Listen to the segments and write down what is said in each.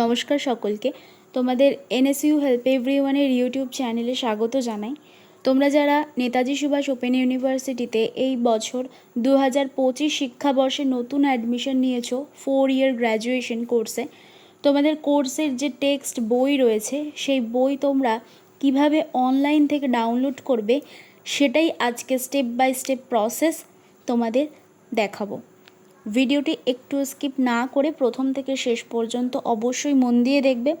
নমস্কার সকলকে। তোমাদের এনএসইউ হেল্প এভরিওয়ানের ইউটিউব চ্যানেলে স্বাগত জানাই। তোমরা যারা নেতাজি সুভাষ ওপেন ইউনিভার্সিটিতে এই বছর দু হাজার পঁচিশ শিক্ষাবর্ষে নতুন অ্যাডমিশন নিয়েছো ফোর ইয়ার গ্র্যাজুয়েশন কোর্সে তোমাদের কোর্সের যে টেক্সট বই রয়েছে, সেই বই তোমরা কীভাবে অনলাইন থেকে ডাউনলোড করবে, সেটাই আজকে স্টেপ বাই স্টেপ প্রসেস তোমাদের দেখাবো। ভিডিওটি একটু স্কিপ না করে প্রথম থেকে শেষ পর্যন্ত অবশ্যই মন দিয়ে দেখবে,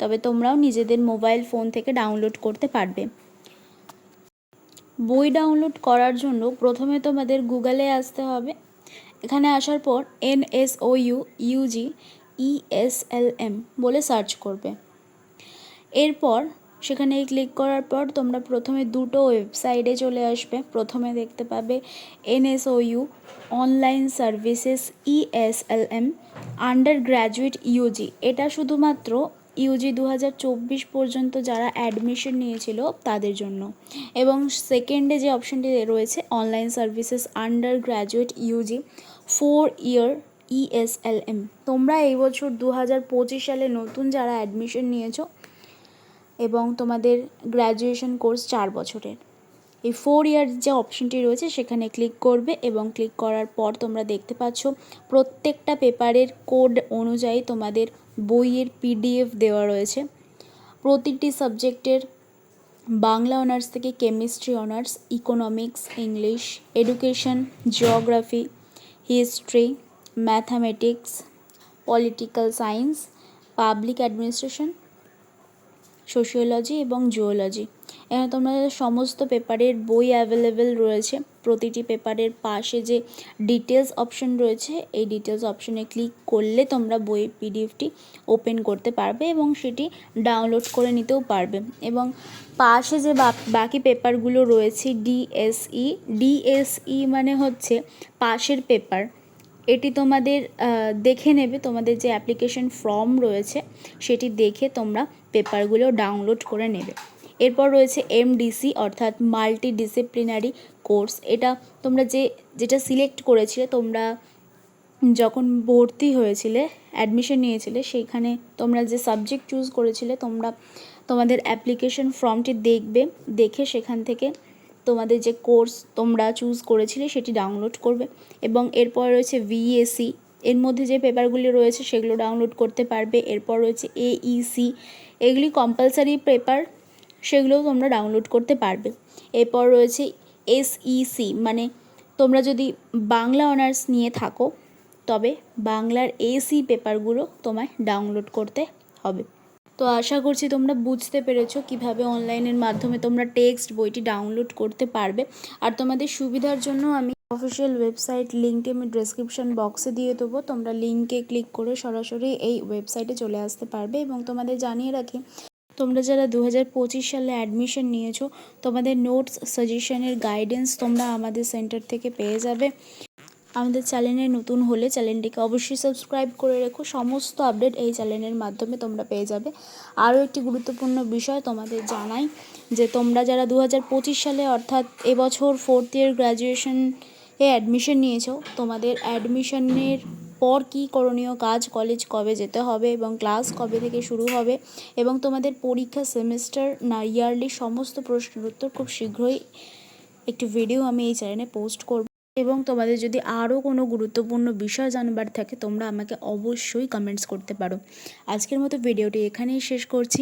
তবে তোমরাও নিজেদের মোবাইল ফোন থেকে ডাউনলোড করতে পারবে। বই ডাউনলোড করার জন্য প্রথমে তোমাদের গুগলে আসতে হবে। এখানে আসার পর N S O U UG, ESLM বলে সার্চ করবে। এরপর সেখানে ক্লিক করার পর তোমরা প্রথমে দুটো ওয়েবসাইটে চলে আসবে। প্রথমে দেখতে পাবে NSOU online services ESLM undergraduate UG এটা শুধুমাত্র ইউজি দু হাজার চব্বিশ পর্যন্ত যারা অ্যাডমিশন নিয়েছিল তাদের জন্য। এবং সেকেন্ডে যে অপশানটি রয়েছে online services undergraduate UG four year ESLM তোমরা এই বছর দু হাজার পঁচিশ সালে নতুন যারা অ্যাডমিশন নিয়েছো এবং তোমাদের গ্র্যাজুয়েশন কোর্স চার বছরের। এই ফোর ইয়ার যে অপশনটি রয়েছে, সেখানে ক্লিক করবে এবং ক্লিক করার পর তোমরা দেখতে পাচ্ছ, প্রত্যেকটা পেপারের কোড অনুযায়ী তোমাদের বইয়ের পিডিএফ দেওয়া রয়েছে। প্রতিটি সাবজেক্টের বাংলা অনার্স থেকে chemistry honours economics English education geography history mathematics political science public administration sociology এবং জুওলজি এখানে তোমাদের সমস্ত পেপারের বই অ্যাভেলেবেল রয়েছে। প্রতিটি পেপারের পাশে যে ডিটেলস অপশন রয়েছে, এই ডিটেলস অপশনে ক্লিক করলে তোমরা বই পিডিএফটি ওপেন করতে পারবে এবং সেটি ডাউনলোড করে নিতেও পারবে। এবং পাশে যে বাকি পেপারগুলো রয়েছে ডিএসই ডিএসই মানে হচ্ছে পাশের পেপার। এটি তোমাদের দেখে নেবে তোমাদের যে অ্যাপ্লিকেশন ফর্ম রয়েছে, সেটি দেখে তোমরা পেপারগুলো ডাউনলোড করে নেবে। এরপর রয়েছে এমডিসি অর্থাৎ মাল্টি ডিসিপ্লিনারি কোর্স এটা তোমরা যে, যেটা সিলেক্ট করেছিলে, তোমরা যখন ভর্তি হয়েছিলে অ্যাডমিশন নিয়েছিলে, সেইখানে তোমরা যে সাবজেক্ট চুজ করেছিলে, তোমরা তোমাদের অ্যাপ্লিকেশন ফর্মটি দেখবে, দেখে সেখান থেকে তোমাদের যে কোর্স তোমরা চুজ করেছিলে সেটি ডাউনলোড করবে। এবং এরপর রয়েছে ভিএসি এর মধ্যে যে পেপারগুলি রয়েছে সেগুলো ডাউনলোড করতে পারবে। এরপর রয়েছে এইসি e এগুলি কম্পালসারি পেপার সেগুলোও তোমরা ডাউনলোড করতে পারবে। এরপর রয়েছে এসইসি e মানে তোমরা যদি বাংলা অনার্স নিয়ে থাকো, তবে বাংলার এসি পেপারগুলো তোমায় ডাউনলোড করতে হবে। তো আশা করছি তোমরা বুঝতে পেরেছ কীভাবে অনলাইনের মাধ্যমে তোমরা টেক্সট বইটি ডাউনলোড করতে পারবে। আর তোমাদের সুবিধার জন্য আমি অফিসিয়াল ওয়েবসাইট লিঙ্কটি আমি ডিসক্রিপশন বক্সে দিয়ে দেবো। তোমরা লিঙ্কে ক্লিক করে সরাসরি এই ওয়েবসাইটে চলে আসতে পারবে এবং তোমাদের জানিয়ে রাখি, তোমরা যারা দু হাজার পঁচিশ সালে অ্যাডমিশন নিয়েছো, তোমাদের নোটস সাজেশনের গাইডেন্স তোমরা আমাদের সেন্টার থেকে পেয়ে যাবে। আমাদের চ্যানেলে নতুন হলে চ্যানেলটিকে অবশ্যই সাবস্ক্রাইব করে রেখো। সমস্ত আপডেট এই চ্যানেলের মাধ্যমে তোমরা পেয়ে যাবে। আরও একটি গুরুত্বপূর্ণ বিষয় তোমাদের জানাই যে তোমরা যারা দু হাজার পঁচিশ সালে অর্থাৎ এবছর ফোর্থ ইয়ার গ্র্যাজুয়েশন এ অ্যাডমিশন নিয়েছো, তোমাদের অ্যাডমিশনের পর কী করণীয় কাজ কলেজ কবে যেতে হবে এবং ক্লাস কবে থেকে শুরু হবে এবং তোমাদের পরীক্ষা সেমিস্টার না ইয়ারলি সমস্ত প্রশ্নের উত্তর খুব শীঘ্রই একটি ভিডিও আমি এই চ্যানেলে পোস্ট করব। এবং তোমাদের যদি আরও কোনো গুরুত্বপূর্ণ বিষয় জানবার থাকে, তোমরা আমাকে অবশ্যই কমেন্টস করতে পারো। আজকের মতো ভিডিওটি এখানেই শেষ করছি।